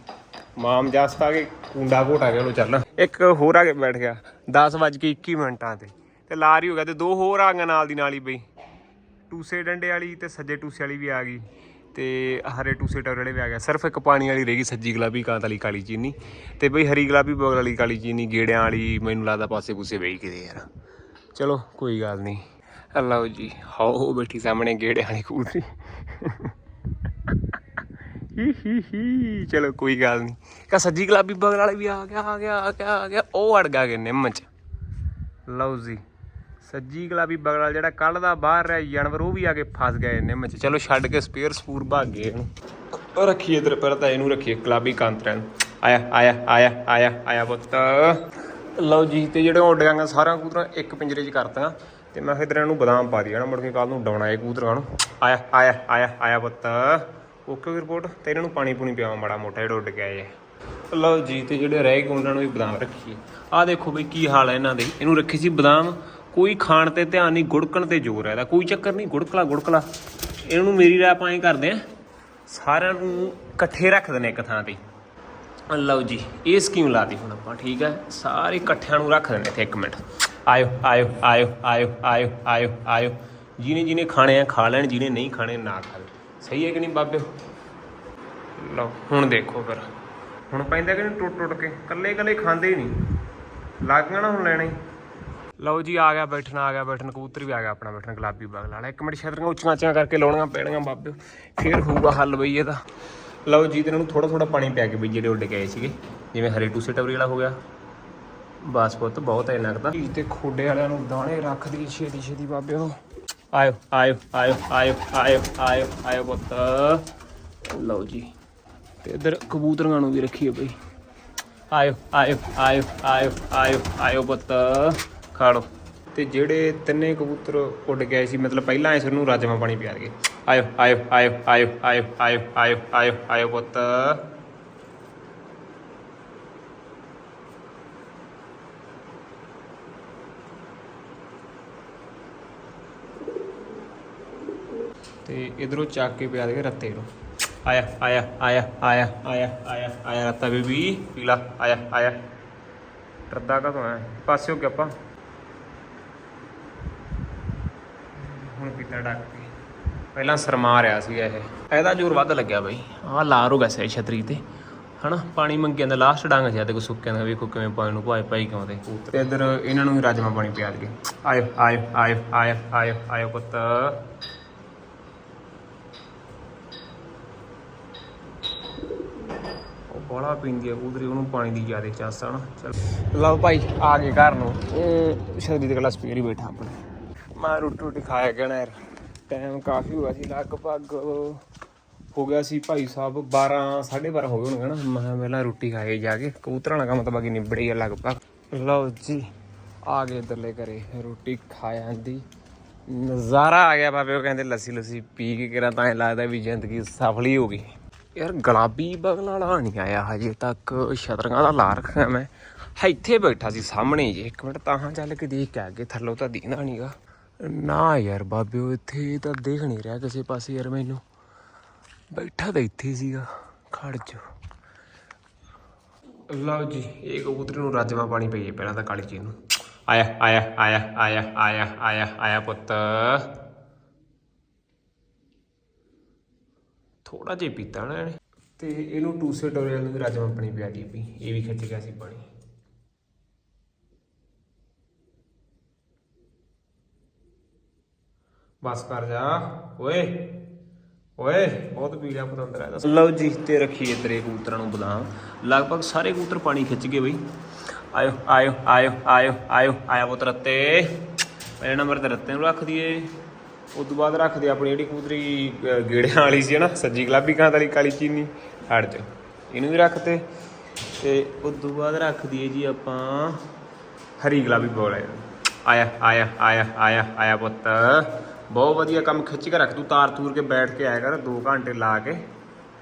ਮਾਮ ਜਸਤਾ ਕੇ ਕੁੰਡਾ ਘੋਟਾ ਕੇ ਉਹਨੂੰ ਚੱਲਣਾ ਇੱਕ ਹੋਰ ਆ ਕੇ ਬੈਠ ਗਿਆ 10 ਵੱਜ ਕੇ 21 ਮਿੰਟਾਂ ਤੇ। ਤੇ ਲਾਰ ਹੀ ਹੋ ਗਿਆ ਤੇ ਦੋ ਹੋਰ ਆ ਗਈਆਂ ਨਾਲ ਦੀ ਨਾਲ ਹੀ ਬਈ। ਟੂਸੇ ਡੰਡੇ ਵਾਲੀ ਤੇ ਸੱਜੇ ਟੂਸੇ ਵਾਲੀ ਵੀ ਆ ਗਈ। ਤੇ ਹਰੇ ਟੂਸੇ ਟਰ ਵਾਲੇ ਵੀ ਆ ਗਿਆ। ਸਿਰਫ ਇੱਕ ਪਾਣੀ ਵਾਲੀ ਰਹਿ ਗਈ ਸੱਜੀ ਗੁਲਾਬੀ, ਕਾਂਤ ਵਾਲੀ ਕਾਲੀ ਚੀਨੀ। ਤੇ ਬਈ ਹਰੀ ਗੁਲਾਬੀ, ਬਗਲ ਵਾਲੀ ਕਾਲੀ ਚੀਨੀ, ਗੇੜਿਆਂ ਵਾਲੀ, ਮੈਨੂੰ ਲੱਗਦਾ ਪਾਸੇ ਪੂਸੇ ਵੇਈ ਕਿਤੇ ਯਾਰ। ਚਲੋ, ਕੋਈ ਗੱਲ ਨਹੀਂ। ਲਓ ਜੀ ਹਾਓ ਬੈਠੀ ਸਾਹਮਣੇ ਗੇੜਿਆਂ ਵਾਲੀ ਕੂਤਰੀ ਚਲੋ, ਕੋਈ ਗੱਲ ਨਹੀਂ ਕਾ ਸੱਜੀ ਗੁਲਾਬੀ ਬਗਲ ਵਾਲੇ ਵੀ ਆ ਗਿਆ ਆ ਗਿਆ ਆ ਗਿਆ ਆ ਗਿਆ। ਉਹ ਅੜ ਗਿਆ ਕਿ ਨਿੰਮ ਚ। ਲਓ ਜੀ। ਸੱਜੀ ਗੁਲਾਬੀ ਬਗਲ ਵਾਲਾ ਜਿਹੜਾ ਕੱਲ ਦਾ ਬਾਹਰ ਰਿਹਾ ਜਾਨਵਰ, ਉਹ ਵੀ ਆ ਕੇ ਫਸ ਗਏ ਨਿੰਮ ਚ। ਚਲੋ, ਛੱਡ ਕੇ ਸਪੇਅਰ ਸਪੂਰ ਭਾਗ ਗਏ ਇਹਨੂੰ ਰੱਖੀਏ ਇਧਰ ਪਰ ਤਾਂ ਇਹਨੂੰ ਰੱਖੀਏ, ਗੁਲਾਬੀ ਕਾਂਤਰਾਂ ਨੂੰ। ਆਇਆ ਆਇਆ ਆਇਆ ਆਇਆ ਆਇਆ ਪੁੱਤ। ਲਓ ਜੀ, ਤੇ ਜਿਹੜੇ ਉੱਡ ਗਾਂਗਾ ਸਾਰਾ ਕੂਤਰਾ, ਇੱਕ ਪਿੰਜਰੇ 'ਚ ਕਰਤੀਆਂ। ਤੇ ਮੈਂ ਫਿਰ ਇਹਨੂੰ ਬਦਾਮ ਪਾ ਦਿਆ ਨਾ, ਮੁੜ ਕੇ ਕੱਲ ਨੂੰ ਡਾਉਣਾ ਇਹ ਕਬੂਤਰਾਂ ਨੂੰ। ਆਇਆ ਆਇਆ ਆਇਆ ਆਇਆ ਪੁੱਤ। ਓਕੇ ਰਿਪੋਰਟ ਤੇ ਇਹਨਾਂ ਨੂੰ ਪਾਣੀ ਪੂਣੀ ਪਿਆਵਾਂ ਮਾੜਾ ਮੋਟਾ, ਜਿਹੜੇ ਉੱਡ ਕੇ ਆਏ ਲਓ ਜੀ, ਤੇ ਜਿਹੜੇ ਰਹਿ ਗਏ, ਉਹਨਾਂ ਨੂੰ ਵੀ ਬਦਾਮ ਰੱਖੀਏ। ਆਹ ਦੇਖੋ ਬਈ, ਕੀ ਹਾਲ ਹੈ ਇਹਨਾਂ ਦੇ। ਇਹਨੂੰ ਰੱਖੀ ਸੀ ਬਦਾਮ। ਕੋਈ ਖਾਣ ਤੇ ਧਿਆਨ ਨਹੀਂ, ਗੁੜਕਣ ਤੇ ਜ਼ੋਰ ਹੈ ਇਹਦਾ। ਕੋਈ ਚੱਕਰ ਨਹੀਂ, ਗੁੜਕਲਾ ਗੁੜਕਲਾ। ਇਹਨੂੰ ਮੇਰੀ ਰਾਹ ਆਪਾਂ ਐਂ ਕਰਦੇ ਆ। ਸਾਰਿਆਂ ਨੂੰ ਇਕੱਠੇ ਰੱਖ ਦਿੰਦੇ ਇੱਕ ਥਾਂ ਤੇ। ਲਓ ਜੀ, ਇਹ ਸਕੀਮ ਲਾਤੀ ਹੁਣ ਆਪਾਂ, ਠੀਕ ਹੈ ਸਾਰੇ ਇਕੱਠਿਆਂ ਨੂੰ ਰੱਖ ਦਿੰਦੇ ਇੱਥੇ ਇੱਕ ਮਿੰਟ। ਆਇਓ ਆਇਓ ਆਇਓ ਆਇਓ ਆਇਓ ਆਇਓ ਆਇਓ। ਜਿਹਨੇ ਜਿਹਨੇ ਖਾਣੇ ਆ, ਖਾ ਲੈਣ ਜਿਹਨੇ ਨਹੀਂ ਖਾਣੇ, ਨਾ ਖਾਣ ਸਹੀ ਹੈ ਕਿ ਨਹੀਂ ਬਾਬਿਓ ਲਓ, ਹੁਣ ਦੇਖੋ ਫਿਰ। ਹੁਣ ਪੈਂਦਾ ਕਿ ਨਹੀਂ ਟੁੱਟ ਟੁੱਟ ਕੇ? ਕੱਲੇ ਕੱਲੇ ਖਾਂਦੇ ਹੀ ਨਹੀਂ। ਲੱਗ ਗਿਆ ਨਾ ਹੁਣ ਲੈਣਾ ਹੀ। ਲਓ ਜੀ, ਆ ਗਿਆ ਬੈਠਣਾ, ਆ ਗਿਆ ਬੈਠਣ। ਕਬੂਤਰ ਵੀ ਆ ਗਿਆ ਆਪਣਾ ਬੈਠਣ, ਗੁਲਾਬੀ ਬਗਲ ਵਾਲਾ ਇੱਕ ਮਿੰਟ ਛਤਰੀਆਂ ਉੱਚੀਆਂ ਉੱਚੀਆਂ ਕਰਕੇ ਲਾਉਣੀਆਂ ਪੈਣੀਆਂ ਬਾਬਿਓ ਫੇਰ ਹੋਊਗਾ ਹੱਲ ਬਈ ਇਹਦਾ। ਲਓ ਜੀ ਤੇ ਇਹਨਾਂ ਨੂੰ ਥੋੜਾ ਥੋੜਾ ਪਾਣੀ ਪਿਆ ਕੇ ਬਈ, ਜਿਹੜੇ ਉੱਡ ਕੇ ਆਏ ਸੀਗੇ। ਜਿਵੇਂ ਹਰੇ ਟੂਸੇ ਟਵਰੀ ਵਾਲਾ ਹੋ ਗਿਆ। ਬਸ ਪੁੱਤ, ਬਹੁਤ ਹੈ ਲੱਗਦਾ ਤੇ ਖੋਡੇ ਵਾਲਿਆਂ ਨੂੰ ਦਾਣੇ ਰੱਖ ਦੀ ਛੇਤੀ ਛੇਤੀ ਬਾਬਿਓ ਆਇਓ ਆਇਓ ਆਇਓ ਆਇਓ ਆਇਓ ਆਇਓ ਆਇਓ ਪੁੱਤ ਲਓ ਜੀ ਤੇ ਇਧਰ ਕਬੂਤਰਾਂ ਨੂੰ ਵੀ ਰੱਖੀਏ ਬਈ ਆਇਓ ਆਇਓ ਆਇਓ ਆਇਓ ਆਇਓ ਆਇਓ ਪੁੱਤ ਖਾ ਲਓ ਤੇ ਜਿਹੜੇ ਤਿੰਨੇ ਕਬੂਤਰ ਉੱਡ ਗਏ ਸੀ ਮਤਲਬ ਪਹਿਲਾਂ ਇਸ ਨੂੰ ਰਾਜਮਾ ਪਾਣੀ ਪਿਆ ਦਗੇ ਆਇਓ ਆਇਓ ਆਇਓ ਆਇਓ ਆਇਓ ਆਇਓ ਆਇਓ ਆਇਓ ਆਇਓ ਪੁੱਤ ਤੇ ਇਧਰੋਂ ਚੱਕ ਕੇ ਪਿਆ ਦੇ ਰੱਤੇ ਨੂੰ। ਆਇਆ ਆਇਆ ਆਇਆ ਆਇਆ ਆਇਆ ਆਇਆ ਆਇਆ ਰੱਤਾ ਬੀਬੀ, ਪੀਲਾ, ਆਇਆ ਆਇਆ। ਡਰਦਾ ਕਦੋਂ ਹੈ ਪਾਸੇ ਹੋ ਗਿਆ ਆਪਾਂ। ਹੁਣ ਪੀਤਾ ਡੱਕ ਕੇ ਪਹਿਲਾਂ ਸਰਮਾ ਰਿਆ ਸੀ ਇਹ। ਇਹਦਾ ਜ਼ੋਰ ਵੱਧ ਲੱਗਿਆ ਬਈ। ਆਹ ਲਾਰ ਹੋ ਗਿਆ ਸੀ ਛਤਰੀ ਤੇ। ਹਨਾ, ਪਾਣੀ ਮੰਗਿਆ ਜਾਂਦਾ ਲਾਸਟ ਡੰਗ ਜਿਆ ਤੇ ਕੋ ਸੁੱਕਿਆਂ ਦਾ, ਵੇਖੋ ਕਿਵੇਂ ਪਾਣੀ ਨੂੰ ਭਾਈ ਭਾਈ ਕਿਉਂ ਤੇ। ਤੇ ਇੱਧਰ ਇਹਨਾਂ ਨੂੰ ਵੀ ਰਾਜਮਾ ਪਾਣੀ ਪਿਆ ਦਈਏ ਆਇਓ ਆਇਓ ਆਇਓ ਆਇਓ ਆਇਓ ਆਇਓ ਪੁੱਤ। ਉਹ ਪੀਂਦੀ ਆ, ਉਧਰ ਉਹਨੂੰ ਪਾਣੀ ਦੀ ਜ਼ਿਆਦਾ ਚਾਸ ਆ ਨਾ ਚਲ। ਲਓ ਭਾਈ, ਆ ਗਏ ਘਰ ਨੂੰ। ਇਹ ਸ਼ਾਦੀ ਦੇ ਗਲਾਸ ਪੀ ਰਹੀ ਬੈਠਾ ਆਪਣੇ। ਮੈਂ ਰੋਟੀ ਰੋਟੀ ਖਾਇਆ ਗਿਆ ਨਾ ਯਾਰ। ਟਾਈਮ ਕਾਫੀ ਹੋਇਆ ਸੀ, ਲਗਭਗ ਹੋ ਗਿਆ ਸੀ ਭਾਈ ਸਾਹਿਬ 12 12:30 ਹੋ ਗਏ ਹੋਣਗੇ ਨਾ। ਮੈਂ ਪਹਿਲਾਂ ਰੋਟੀ ਖਾਏ ਜਾ ਕੇ ਕਬੂਤਰਾਂ ਦਾ ਕੰਮ ਤਾਂ ਬਾਕੀ ਨਿਬੜੀ ਆ ਲਗਭਗ। ਲਓ ਜੀ, ਆ ਗਏ ਇੱਧਰਲੇ ਘਰੇ, ਰੋਟੀ ਖਾਇਆ ਦੀ ਨਜ਼ਾਰਾ ਆ ਗਿਆ ਬਾਬੇ, ਉਹ ਕਹਿੰਦੇ ਲੱਸੀ ਲੱਸੀ ਪੀ ਕੇ ਕਿਰਾ ਤਾਂ ਐਂ ਲੱਗਦਾ ਵੀ ਜ਼ਿੰਦਗੀ ਸਫਲ ਹੀ ਹੋ ਗਈ। ਯਾਰ ਗੁਲਾਬੀ ਬਗਲ ਵਾਲਾ ਨਹੀਂ ਆਇਆ ਹਜੇ ਤੱਕ ਸ਼ਤਰੰਗਾਂ ਦਾ ਲਾ ਰੱਖਿਆ ਮੈਂ। ਇੱਥੇ ਬੈਠਾ ਸੀ ਸਾਹਮਣੇ ਜੀ, ਇੱਕ ਮਿੰਟ ਤਾਂ ਚੱਲ ਕੇ ਦੇਖ ਕੇ ਅੱਗੇ ਥੱਲੋਂ ਤਾਂ ਦੀਂਦਾ ਨਹੀਂਗਾ ਨਾ ਯਾਰ ਬਾਬੇ ਇੱਥੇ ਤਾਂ ਦੇਖ ਨਹੀਂ ਰਿਹਾ ਕਿਸੇ ਪਾਸੇ ਯਾਰ ਮੈਨੂੰ। ਬੈਠਾ ਤਾਂ ਇੱਥੇ ਸੀਗਾ, ਖੜ ਜਾ। ਲਓ ਜੀ, ਇਹ ਕਬੂਤਰ ਨੂੰ ਰਾਜਮਾ ਪਾਣੀ ਪਈਏ ਪਹਿਲਾਂ ਤਾਂ ਕਾਲੀ ਚੀਜ਼ ਨੂੰ। ਆਇਆ ਆਇਆ ਆਇਆ ਆਇਆ ਆਇਆ ਆਇਆ ਆਇਆ ਪੁੱਤ। ਥੋੜਾ ਜਿਹਾ ਪੀਤਾ ਨਾ। ਇਹਨੇ ਤੇ ਇਹਨੂੰ ਟੂਸੇ ਡੋਰੇ ਨੂੰ ਵੀ ਰਾਜਮਾ ਪਾਣੀ ਪਿਆ ਦੀ ਪਈ ਇਹ ਵੀ ਖਿੱਚ ਗਿਆ ਸੀ ਪਾਣੀ। ਬਸ ਕਰ ਜਾ। ਓਏ ਓਏ ਬਹੁਤ ਪੀ ਲਿਆ ਪਤੰਦਰ ਹੈ ਲਓ ਜੀ ਤੇ ਰੱਖੀਏ ਤੇਰੇ ਕਬੂਤਰਾਂ ਨੂੰ ਬਦਾਮ ਲਗਭਗ ਸਾਰੇ ਕਬੂਤਰ ਪਾਣੀ ਖਿੱਚ ਗਏ ਬਈ। ਆਇਓ ਆਇਓ ਆਇਓ ਆਇਓ ਆਇਓ ਆਇਆ ਪੁੱਤ ਰੱਤੇ। ਪਹਿਲੇ ਨੰਬਰ ਤੇ ਰੱਤੇ ਨੂੰ ਰੱਖ ਦਈਏ। ਉਸ ਤੋਂ ਬਾਅਦ ਰੱਖਦੇ ਆਪਣੀ ਜਿਹੜੀ ਕਬੂਤਰੀ ਗੇੜਿਆਂ ਵਾਲੀ ਸੀ ਨਾ ਸੱਜੀ ਗੁਲਾਬੀ ਕਾਂ ਵਾਲੀ, ਕਾਲੀ ਚੀਨੀ, ਹਟ 'ਚ ਇਹਨੂੰ ਵੀ ਰੱਖਤੇ ਤੇ। ਉਸ ਤੋਂ ਬਾਅਦ ਰੱਖ ਦਈਏ ਜੀ ਆਪਾਂ ਹਰੀ ਗੁਲਾਬੀ ਬੋਲ ਆਇਆ। ਆਇਆ ਆਇਆ ਆਇਆ ਆਇਆ ਪੁੱਤ। ਬਹੁਤ ਵਧੀਆ ਕੰਮ ਖਿੱਚ ਕੇ ਰੱਖ। ਤੂੰ ਤਾਰ ਤੂਰ ਕੇ ਬੈਠ ਕੇ ਆਇਆ ਕਰ 2 ਘੰਟੇ ਲਾ ਕੇ।